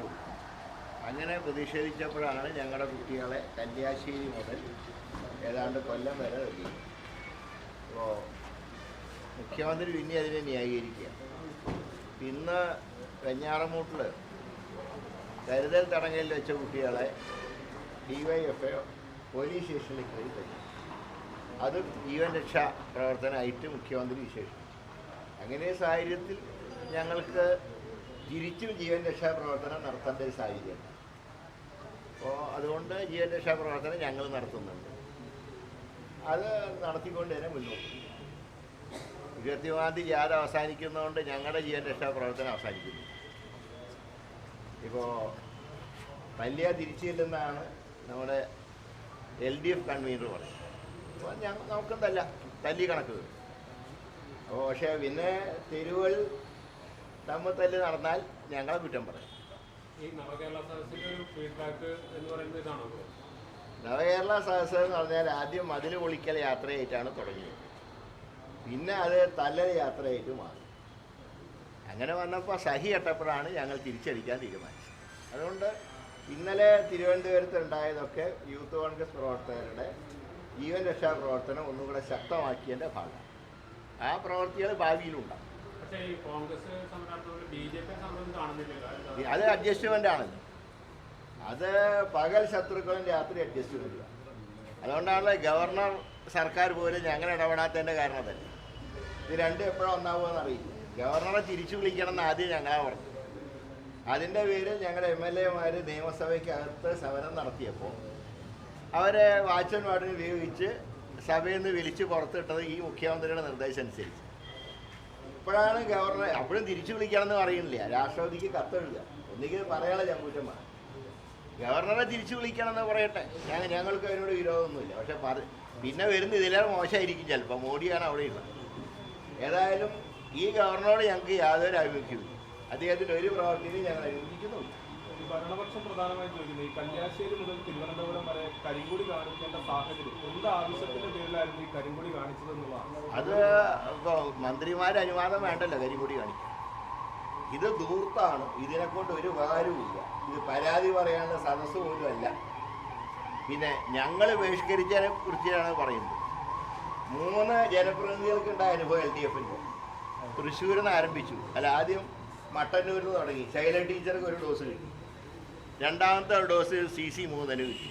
ആവശ്യമുള്ളൂ അങ്ങനെ പ്രതിഷേധിച്ചപ്പോഴാണ് ഞങ്ങളുടെ കുട്ടികളെ കല്യാശ്ശേരി മുതൽ ഏതാണ്ട് കൊല്ലം വരെ എത്തിയത് അപ്പോൾ മുഖ്യമന്ത്രി പിന്നെ അതിനെ ന്യായീകരിക്കുക. ഇന്ന് വെഞ്ഞാറമൂട്ടിൽ കരുതൽ തടങ്കലിൽ വെച്ച കുട്ടികളെ ഡിവൈഎഫ് പോലീസ് സ്റ്റേഷനിലേക്ക് കയറി തരും അതും ജീവൻ രക്ഷാ പ്രവർത്തനമായിട്ട് മുഖ്യമന്ത്രി വിശേഷിപ്പിച്ചു. അങ്ങനെ സാഹചര്യത്തിൽ ഞങ്ങൾക്ക് തിരിച്ചും ജീവൻ രക്ഷാ പ്രവർത്തനം നടത്തേണ്ട ഒരു സാഹചര്യം. അപ്പോൾ അതുകൊണ്ട് ജീവൻ രക്ഷാ പ്രവർത്തനം ഞങ്ങൾ നടത്തുന്നുണ്ട്. അത് നടത്തിക്കൊണ്ട് തന്നെ മുന്നോട്ട് ഇരുപത്തിമൂന്നാം തീയതി ജാഥ അവസാനിക്കുന്നതുകൊണ്ട് ഞങ്ങളുടെ ജീവൻ രക്ഷാ പ്രവർത്തനം അവസാനിക്കുന്നു. ഇപ്പോൾ വലിയ തിരിച്ചില്ലെന്നാണ് നമ്മുടെ എൽ ഡി എഫ് കൺവീനർ പറയുന്നത്. അപ്പോൾ ഞങ്ങൾ നമുക്കും തല്ല തല്ലി കണക്ക് അപ്പോൾ പക്ഷേ പിന്നെ തെരുവുകൾ തമ്മിൽ തല്ല് നടന്നാൽ ഞങ്ങളെ കുറ്റം പറയും. ഈ നവകേരള സദസ്സിന്റെ ഒരു ഫീഡ്ബാക്ക് എന്ന് പറയുന്നത് ഇതാണോ? ബ്രോ? നവകേരള സദസ്സ് എന്ന് പറഞ്ഞാൽ ആദ്യം മതിൽ പൊളിക്കൽ യാത്രയായിട്ടാണ് തുടങ്ങിയത്. പിന്നെ അത് തല്ലൽ യാത്രയായിട്ട് മാറി. അങ്ങനെ വന്നപ്പോൾ സഹി എട്ടപ്പോഴാണ് ഞങ്ങൾ തിരിച്ചടിക്കാൻ തീരുമാനിച്ചത്. അതുകൊണ്ട് ഇന്നലെ തിരുവനന്തപുരത്ത് ഉണ്ടായതൊക്കെ യൂത്ത് കോൺഗ്രസ് പ്രവർത്തകരുടെ ജീവൻ രക്ഷാ പ്രവർത്തനം ഒന്നുകൂടെ ശക്തമാക്കിയതിന്റെ ഭാഗമാണ്. ആ പ്രവർത്തികൾ ഭാവിയിലുണ്ടാകും അത് അഡ്ജസ്റ്റ്മെന്റ് ആണല്ലോ അത് പകൽ ശത്രുക്കളും രാത്രി അഡ്ജസ്റ്റ്മെന്റ് അതുകൊണ്ടാണ് ഗവർണർ സർക്കാർ പോലും ഞങ്ങൾ ഇടപെടാത്തതിന്റെ കാരണം തന്നെ. ഇത് രണ്ടും എപ്പോഴും ഒന്നാവുമെന്ന് അറിയില്ല. ഗവർണറെ തിരിച്ചു വിളിക്കണം എന്ന് ആദ്യം ഞങ്ങളാ പറഞ്ഞു അതിന്റെ പേരിൽ ഞങ്ങളുടെ എം എൽ എമാർ നിയമസഭയ്ക്കകത്ത് സമരം നടത്തിയപ്പോൾ അവരെ വാച്ചൻ വാർഡിന് ഉപയോഗിച്ച് സഭയിൽ നിന്ന് വിളിച്ച് പുറത്തിട്ടത് ഈ മുഖ്യമന്ത്രിയുടെ നിർദ്ദേശം അനുസരിച്ച്. ഇപ്പോഴാണ് ഗവർണർ അപ്പോഴും തിരിച്ചു വിളിക്കണമെന്ന് പറയുന്നില്ല. രാഷ്ട്രപതിക്ക് കത്തെഴുതുക. ഒന്നുകിൽ പറയാനുള്ള ചങ്കൂറ്റമാണ് ഗവർണറെ തിരിച്ചു വിളിക്കണമെന്ന് പറയട്ടെ. ഞങ്ങൾ ഞങ്ങൾക്ക് അതിനോട് വിരോധമൊന്നുമില്ല. പക്ഷെ പറ പിന്നെ വരുന്ന ഇതിലേറെ മോശമായിരിക്കും ചിലപ്പോൾ. മോഡിയാണ് അവിടെയുള്ളത് ഏതായാലും ഈ ഗവർണറോട് ഞങ്ങൾക്ക് യാതൊരു ആഭിമുഖ്യമില്ല അദ്ദേഹത്തിന്റെ ഒരു പ്രവർത്തിയിലും ഞങ്ങൾ അനുവദിക്കുന്നുമില്ല. ഈ ഭരണപക്ഷം പ്രധാനമായും ചോദിക്കുന്നത് ഈ കല്യാശ്ശേരി മുതൽ തിരുവനന്തപുരം വരെ കരിങ്കൊടി കാണിക്കേണ്ട സാഹചര്യം എന്ത് ആവശ്യത്തിന്റെ പേരിലായിരുന്നു ഈ കരിങ്കൊടി കാണിച്ചത് എന്നുള്ളതാണ്. അത് മന്ത്രിമാരെ അനുവാദം വേണ്ടല്ലോ കരിങ്കൊടി കാണിക്കാൻ. ഇത് ദൂർത്താണ് ഇതിനെ കൊണ്ട് ഒരു ഉപകാരവുമില്ല. ഇത് പരാതി പറയാനുള്ള സദസ്സ് പോലും അല്ല. പിന്നെ ഞങ്ങൾ ബഹിഷ്കരിച്ചതിനെ കുറിച്ചാണ് പറയുന്നത്. മൂന്ന് ജനപ്രതിനിധികൾക്കുണ്ടായ അനുഭവം എൽ ഡി എഫിന്റെ തൃശ്ശൂരിൽ നിന്ന് ആരംഭിച്ചു. അല്ല ആദ്യം മട്ടന്നൂരിൽ തുടങ്ങി. ശൈല ടീച്ചർക്ക് ഒരു ഡോസ് കിട്ടി. രണ്ടാമത്തെ ഡോസ് സി സി മൂന്നിന് കിട്ടി.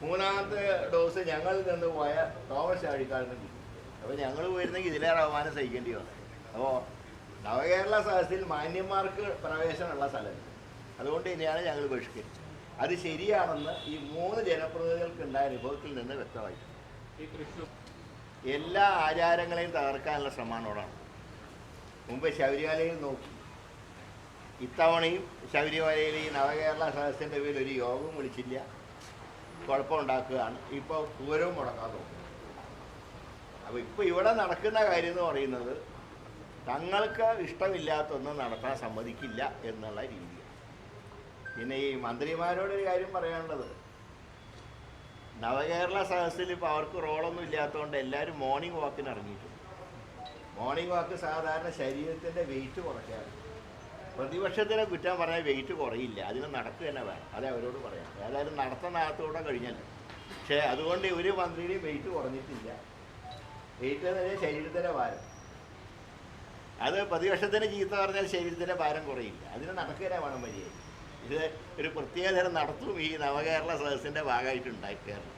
മൂന്നാമത്തെ ഡോസ് ഞങ്ങളിൽ നിന്ന് പോയ തോമസ് ചാഴിക്കാരനും കിട്ടി. അപ്പോൾ ഞങ്ങൾ പോയിരുന്നെങ്കിൽ ഇതിലേറെ അവമാനം സഹിക്കേണ്ടി വന്നു. അപ്പോൾ നവകേരള സദസ്സിൽ മാന്യന്മാർക്ക് പ്രവേശനമുള്ള സ്ഥലം. അതുകൊണ്ട് തന്നെയാണ് ഞങ്ങൾ ബഹിഷ്കരിച്ചത്. അത് ശരിയാണെന്ന് ഈ മൂന്ന് ജനപ്രതിനിധികൾക്കുണ്ടായ അനുഭവത്തിൽ നിന്ന് വ്യക്തമായി. എല്ലാ ആചാരങ്ങളെയും തകർക്കാനുള്ള ശ്രമമാണോടാണ് മുമ്പ് ശബരിമലയിൽ നോക്കി. ഇത്തവണയും ശബരിമലയിൽ ഈ നവകേരള സദസ്സിന്റെ പേരിൽ ഒരു യോഗം വിളിച്ചില്ല. കുഴപ്പമുണ്ടാക്കുകയാണ്. ഇപ്പോൾ പൂരവും മുടക്കാൻ നോക്കും അപ്പോൾ ഇപ്പോൾ ഇവിടെ നടക്കുന്ന കാര്യം എന്ന് പറയുന്നത് തങ്ങൾക്ക് ഇഷ്ടമില്ലാത്തൊന്നും നടത്താൻ സമ്മതിക്കില്ല എന്നുള്ള രീതിയാണ്. പിന്നെ ഈ മന്ത്രിമാരോടൊരു കാര്യം പറയാനുള്ളത്. നവകേരള സദസ്സിൽ ഇപ്പോൾ അവർക്ക് റോളൊന്നും ഇല്ലാത്തതുകൊണ്ട് എല്ലാവരും മോർണിംഗ് വാക്കിന് ഇറങ്ങിയിട്ടുണ്ട്. മോർണിംഗ് വാക്ക് സാധാരണ ശരീരത്തിന്റെ വെയിറ്റ് കുറയ്ക്കാറ് പ്രതിപക്ഷത്തിനെ കുറ്റം പറയാൻ വെയിറ്റ് കുറയില്ല. അതിന് നടക്കുക തന്നെ വേണം. അതേ അവരോട് പറയാം. ഏതായാലും നടത്തുന്നകത്തൂടെ കഴിഞ്ഞല്ലോ. പക്ഷേ അതുകൊണ്ട് ഒരു മന്ത്രിയും വെയിറ്റ് കുറഞ്ഞിട്ടില്ല. വെയിറ്റ് തന്നെ ശരീരത്തിന്റെ ഭാരം. അത് പ്രതിപക്ഷത്തിന് ചീത്ത പറഞ്ഞാൽ ശരീരത്തിന്റെ ഭാരം കുറയില്ല. അതിന് നടക്കുക വേണം മര്യാദ ഇത് ഒരു പ്രത്യേകതരം നടത്തും ഈ നവകേരള സദസ്സിന്റെ ഭാഗമായിട്ട് ഉണ്ടാക്കിയായിരുന്നു